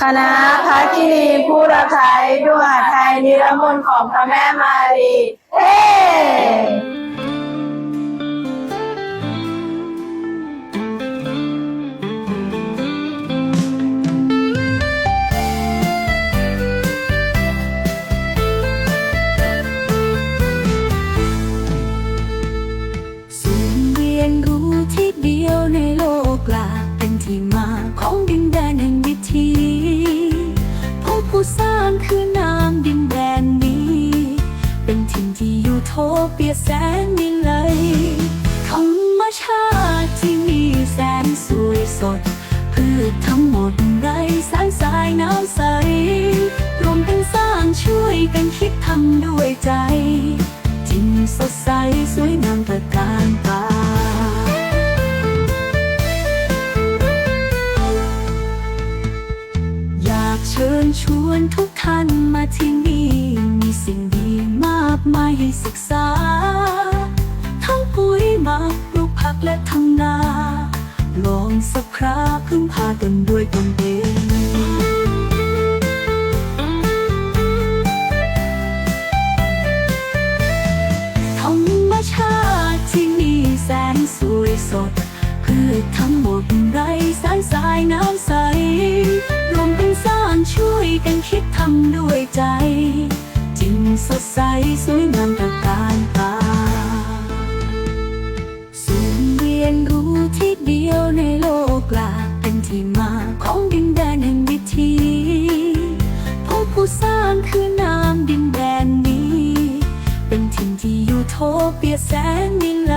คณะพักินีผู้รับใช้ด้วยไทยนิรมนต์ของพระแม่มารีเฮ้างคือนามดินแดนนี้ เป็นถิ่นที่อยูโทเปียแสนวิไลธรรมชาติที่มีแสนสวยสด พืชทั้งหมดไร้สารสายน้ำใส รวมเป็นสร้างช่วยกันคิดทำด้วยใจ จิงสดใสสวยงามตระ วนทุกท่านมาที่นี่มีสิ่งดีมากมายให้ศึกษา ทั้งปุ๋ยหมักปลูกผักและทำนา ลองสักคราพึ่งพาตนด้วยตนเองธรรมชาติที่มีแสนสวยสดพืชทั้งหมดไร้สารสายน้ำใส ใจจิงสดใสสวยงามตระการตาศูนย์เรียนรู้ที่เดียวในโลกลาเป็นที่มาของดินแดนแห่งวิถีผู้ผู้สร้างคือนามดินแดนนี้ เป็นถิ่นที่อยู่โทเปียแสนวิไล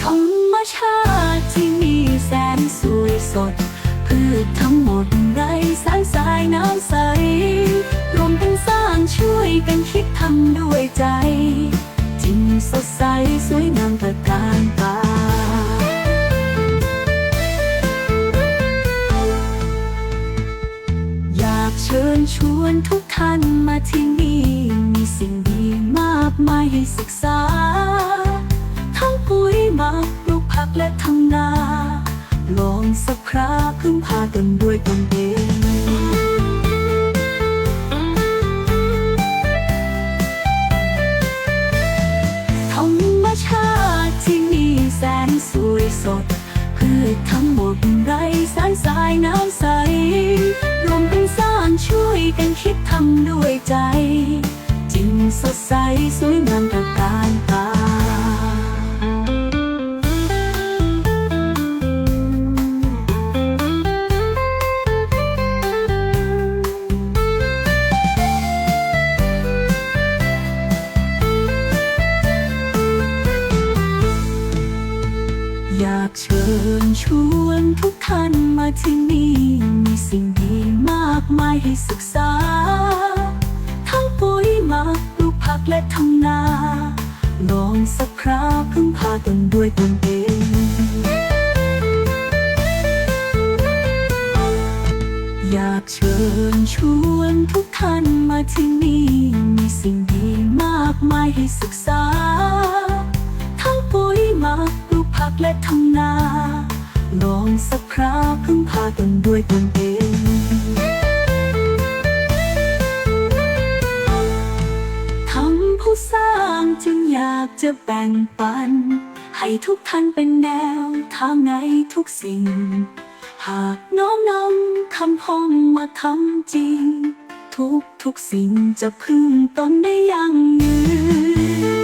ธรรมชาติที่มีแสนสวยสดพืชทั้งหมดไร้สาร ญชวนทุกท่านมาที่นี่ มีสิ่งดีมากมายให้ศึกษา ทั้งปุ๋ยหมักปลูกผักและทำนา ลองสักคราพึ่งพาตนด้วยตนเองธรรมชาติที่มีแสนสวยสดพืชทั้งหมดไรสารสายน้ำใสรวมเป็น ใจจิงสดใสสวยงามตระการตาอยากเชิญชวนทุกท่านมาที่นี่ มีสิ่งดีมากมายให้ศึกษา มักปลูกผักและทำนาลองสักคราพึ่งพาตนด้วยตนเองอยากเชิญชวนทุกท่านมาที่นี่ มีสิ่งดีมากมายให้ศึกษา ทั้งปุ๋ยหมักปลูกผักและทำนาลองสักคราพึ่งพาตนด้วยตนเองากจะแบ่งปัน ให้ทุกท่านเป็นแนวทางในทุกสิ่ง หากน้อมนำคำพ้องมาทำจริง ทุกทุกสิ่งจะพึ่งตนได้ยั่งยืน